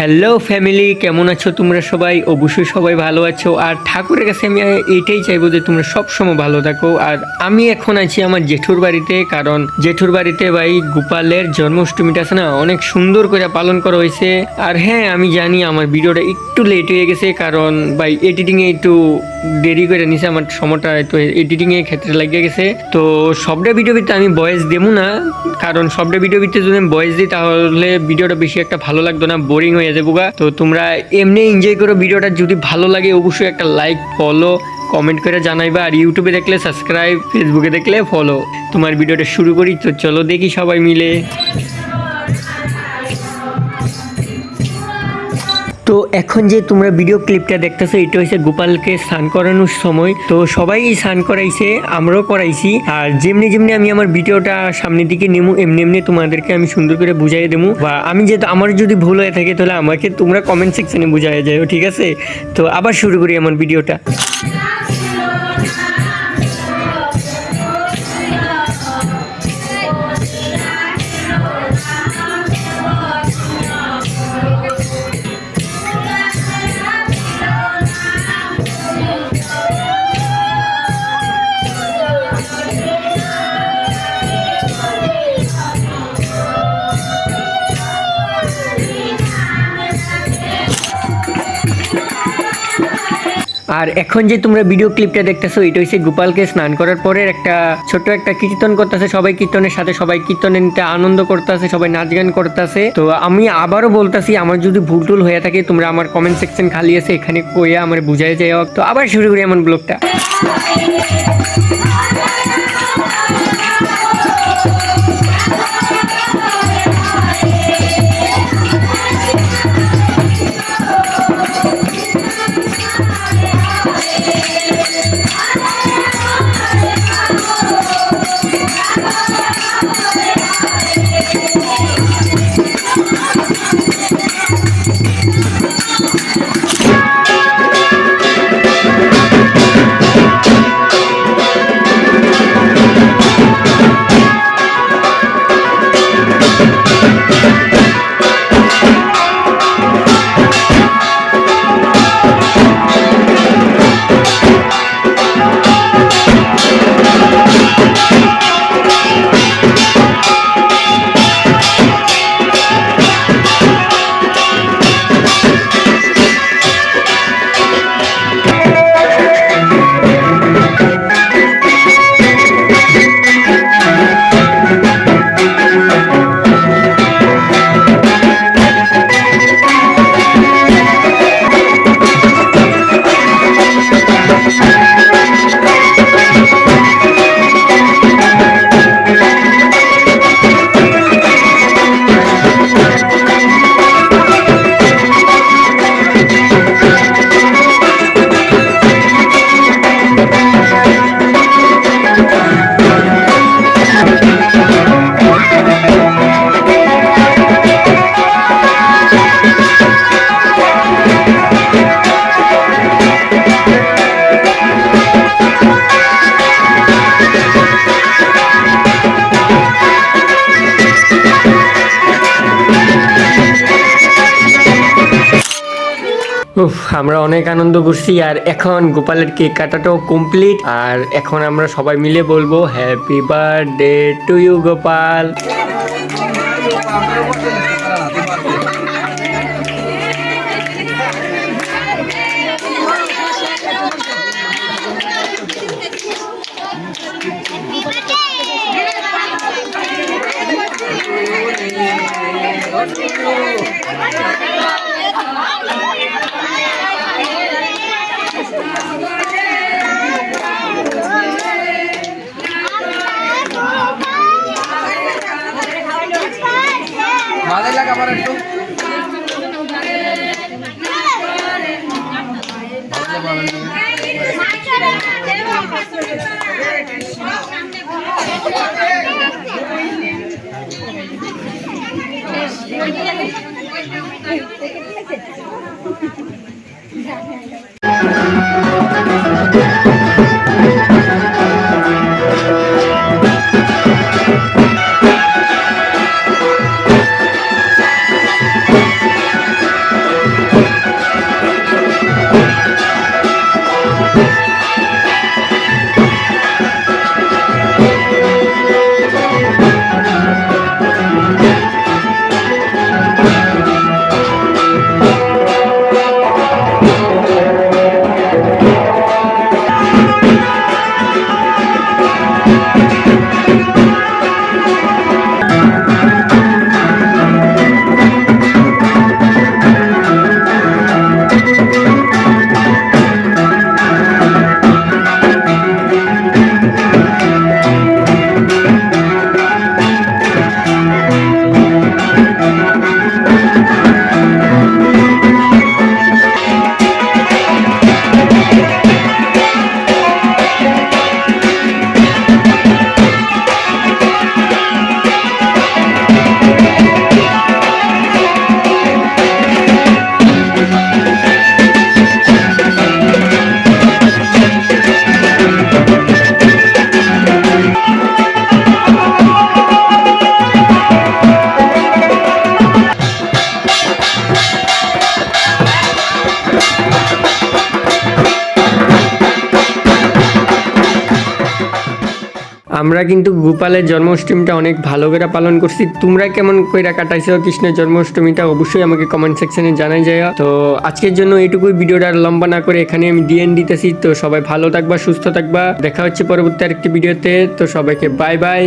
Hello family কেমন আছো তোমরা সবাই? অবশ্যই সবাই ভালো আছো। আর ঠাকুরের কাছে আমি এটাই চাইব যে তোমরা সবসময় ভালো থাকো। আর আমি এখন আছি আমার জেঠুর বাড়িতে, কারণ জেঠুর বাড়িতে ভাই গোপালের জন্মাষ্টমীটা আছে না, অনেক সুন্দর করে পালন করা হয়েছে। আর হ্যাঁ আমি জানি আমার ভিডিওটা একটু লেট হয়ে গেছে, কারণ ভাই এডিটিংয়ে একটু দেরি করে নিছে, আমার সময়টা একটু এডিটিংয়ের ক্ষেত্রে লাগিয়ে গেছে। তো সবটা ভিডিও ভিতরে আমি বয়েস দেবো না, কারণ সবটা ভিডিও ভিতরে যদি আমি বয়েস দিই, তাহলে ভিডিওটা বেশি একটা ভালো লাগতো না বোরিং হয়ে যাব গা তো তোমরা এমনি এনজয় করো ভিডিওটা। যদি ভালো লাগে, অবশ্যই একটা লাইক ফলো কমেন্ট করে জানাইবা। আর ইউটিউবে দেখলে সাবস্ক্রাইব ফেসবুকে দেখলে ফলো তোমার ভিডিওটা শুরু করি, তো চলো দেখি সবাই মিলে। তো এখন যে তোমরা ভিডিও ক্লিপটা দেখতেছো, এটা হচ্ছে গোপালকে স্নান করানোর সময়। তো সবাই স্নান করাইছে, আমরাও করাইছি। আর যেমনি যেমনি আমি আমার ভিডিওটা সামনের দিকে নেব এমনি এমনি তোমাদেরকে আমি সুন্দর করে বুঝাই দেবো। বা আমি যেহেতু, আমার যদি ভুল হয়ে থাকে, তাহলে আমাকে তোমরা কমেন্ট সেকশনে বুঝাই যাও ঠিক আছে? তো আবার শুরু করি আমার ভিডিওটা আর এখন যে তোমরা ভিডিও ক্লিপটা দেখতেছো, এটা হচ্ছে গোপালকে স্নান করার পরে একটা ছোট্ট একটা কীর্তন করতেছে। সবাই কীর্তনের সাথে সবাই কীর্তনে নিতে আনন্দ করতেছে, সবাই নাচ গান করতেছে। তো আমি আবারও বলতেছি, আমার যদি ভুল টুল হয়ে থাকে, তোমরা আমার কমেন্ট সেকশন খালি আছে, এখানে কইয়া আমার বুঝাই যায় তো আবার শুরু করি এমন ব্লগটা আমরা অনেক আনন্দ করছি আর এখন গোপালের কেক কাটাটাও কমপ্লিট আর এখন আমরা সবাই মিলে বলব happy birthday to you Gopal. মাথায় লাগা আমার একটু। Happy আমরা কিন্তু গোপালের জন্মাষ্টমীটা অনেক ভালো করে পালন করছি। তোমরা কেমন কইরা কাটাইছো কৃষ্ণের জন্মাষ্টমীটা অবশ্যই আমাকে কমেন্ট সেকশনে জানাই যায় তো আজকের জন্য এইটুকুই ভিডিওটা লম্বা না করে এখানে আমি ডিএন দিতেছি। তো সবাই ভালো থাকবা, সুস্থ থাকবা। দেখা হচ্ছে পরবর্তী আরেকটি ভিডিওতে। তো সবাইকে বাই বাই